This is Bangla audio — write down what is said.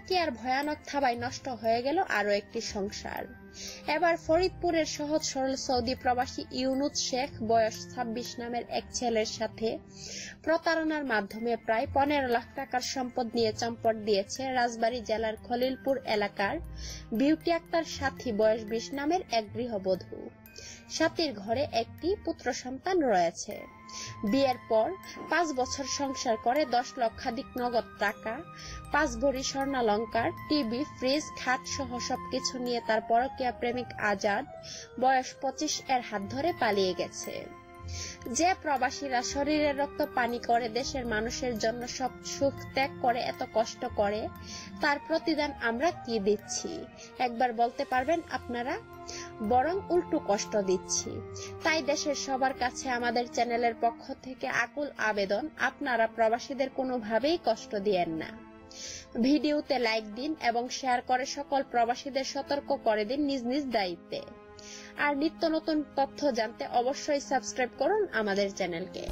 পরকীয়ার ভয়ানক থাবায় নষ্ট হয়ে গেল আরও একটি সংসার? এবার ফরিদপুরের সহজ সরল সৌদি প্রবাসী ইউনুস শেখ, বয়স ছাব্বিশ নামের এক ছেলের সাথে প্রতারণার মাধ্যমে প্রায় পনেরো লাখ টাকার সম্পদ নিয়ে চম্পট দিয়েছে রাজবাড়ী জেলার খলিলপুর এলাকার বিউটি আক্তার সাথী, বয়স বিশ নামের এক গৃহবধূ। সাথীর ঘরে একটি পুত্র সন্তান রয়েছে। বিয়ের পর পাঁচ বছর সংসার করে দশ লক্ষাধিক নগদ টাকা, পাঁচ ভরি স্বর্ণালঙ্কার, টিভি, ফ্রিজ, খাট সহ সবকিছু নিয়ে তার পরকীয়া প্রেমিক আজাদ বয়স পঁচিশ এর হাত ধরে পালিয়ে গেছে। যে প্রবাসীরা শরীরের রক্ত পানি করে, দেশের মানুষের জন্য সব সুখ ত্যাগ করে, এত কষ্ট করে, তার প্রতিদান আমরা কি দিচ্ছি? একবার বলতে পারবেন আপনারা? বরং উল্টো কষ্ট দিচ্ছি। তাই দেশের সবার কাছে আমাদের চ্যানেলের পক্ষ থেকে আকুল আবেদন, আপনারা প্রবাসীদের কোনোভাবেই কষ্ট দিয়েন না। ভিডিওতে লাইক দিন এবং শেয়ার করে সকল প্রবাসীদের সতর্ক করে দিন নিজ নিজ দায়িত্বে। আর নিত্য নতুন তথ্য জানতে অবশ্যই সাবস্ক্রাইব করুন আমাদের চ্যানেলকে।